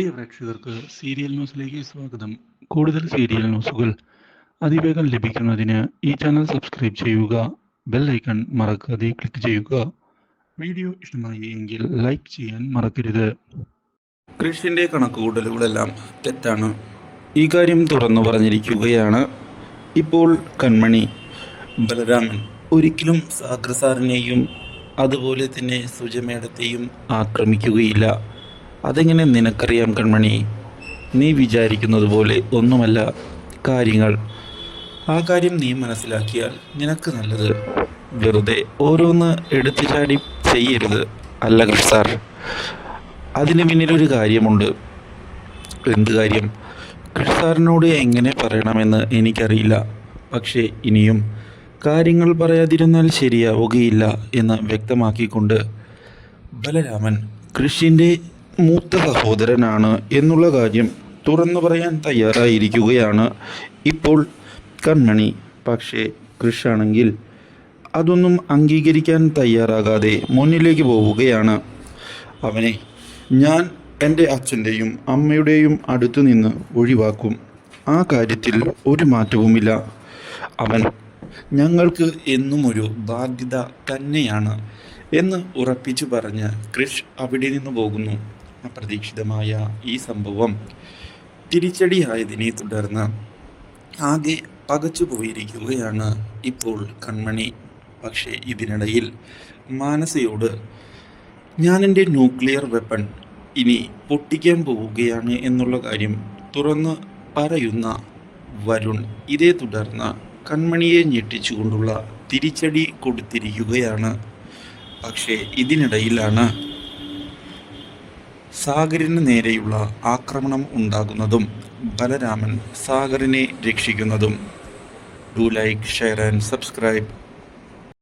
പ്രിയ പ്രേക്ഷകർക്ക് സീരിയൽ ന്യൂസിലേക്ക് സ്വാഗതം. കൂടുതൽ സീരിയൽ ന്യൂസുകൾ അതിവേഗം ലഭിക്കുന്നതിന് ഈ ചാനൽ സബ്സ്ക്രൈബ് ചെയ്യുക ബെൽ ഐക്കൺ മറക്കാതെ ക്ലിക്ക് ചെയ്യുക. വീഡിയോ ഇഷ്ടമായി എങ്കിൽ ലൈക്ക് ചെയ്യാൻ മറക്കരുത്. കൃഷിന്റെ കണക്കുകൂട്ടലുകളെല്ലാം തെറ്റാണ്. ഈ കാര്യം തുറന്നു പറഞ്ഞിരിക്കുകയാണ് ഇപ്പോൾ കൺമണി. ബലരാമൻ ഒരിക്കലും സാഗർ സാറിനെയും അതുപോലെ തന്നെ സുജമേടത്തെയും ആക്രമിക്കുകയില്ല. അതെങ്ങനെ നിനക്കറിയാം കൺമണി? നീ വിചാരിക്കുന്നത് പോലെ ഒന്നുമല്ല കാര്യങ്ങൾ. ആ കാര്യം നീ മനസ്സിലാക്കിയാൽ നിനക്ക് നല്ലത്. വെറുതെ ഓരോന്ന് എടുത്തു ചാടി ചെയ്യരുത്. അല്ല സാർ. അതിന് പിന്നിലൊരു കാര്യമുണ്ട്. എന്ത് കാര്യം? കൃഷ്ണസാറിനോട് എങ്ങനെ പറയണമെന്ന് എനിക്കറിയില്ല. പക്ഷേ ഇനിയും കാര്യങ്ങൾ പറയാതിരുന്നാൽ ശരിയാവുകയില്ല എന്ന് വ്യക്തമാക്കിക്കൊണ്ട് ബലരാമൻ കൃഷിന്റെ മൂത്ത സഹോദരനാണ് എന്നുള്ള കാര്യം തുറന്നു പറയാൻ തയ്യാറായിരിക്കുകയാണ്. ഇപ്പോൾ കൺമണി പക്ഷേ കൃഷാണെങ്കിൽ അതൊന്നും അംഗീകരിക്കാൻ തയ്യാറാകാതെ മുന്നിലേക്ക് പോവുകയാണ്. അവനെ ഞാൻ എന്റെ അച്ഛന്റെയും അമ്മയുടെയും അടുത്ത് നിന്ന് ഒഴിവാക്കും. ആ കാര്യത്തിൽ ഒരു മാറ്റവുമില്ല. അവൻ ഞങ്ങൾക്ക് എന്നും ഒരു ബാധ്യത തന്നെയാണ് എന്ന് ഉറപ്പിച്ചു പറഞ്ഞ് ക്രിഷ് അവിടെ നിന്ന് പോകുന്നു. അപ്രതീക്ഷിതമായ ഈ സംഭവം തിരിച്ചടിയായതിനെ തുടർന്ന് ആകെ പകച്ചു പോയിരിക്കുകയാണ് ഇപ്പോൾ കൺമണി. പക്ഷേ ഇതിനിടയിൽ മാനസയോട് ഞാൻ എന്റെ ന്യൂക്ലിയർ വെപ്പൺ ഇനി പൊട്ടിക്കാൻ പോവുകയാണ് എന്നുള്ള കാര്യം തുറന്ന് പറയുന്ന വരുൺ ഇതേ തുടർന്ന് കൺമണിയെ ഞെട്ടിച്ചുകൊണ്ടുള്ള തിരിച്ചടി കൊടുത്തിരിക്കുകയാണ്. പക്ഷേ ഇതിനിടയിലാണ് സാഗറിന് നേരെയുള്ള ആക്രമണം ഉണ്ടാകുന്നതും ബലരാമൻ സാഗറിനെ രക്ഷിക്കുന്നതും. Do like share and subscribe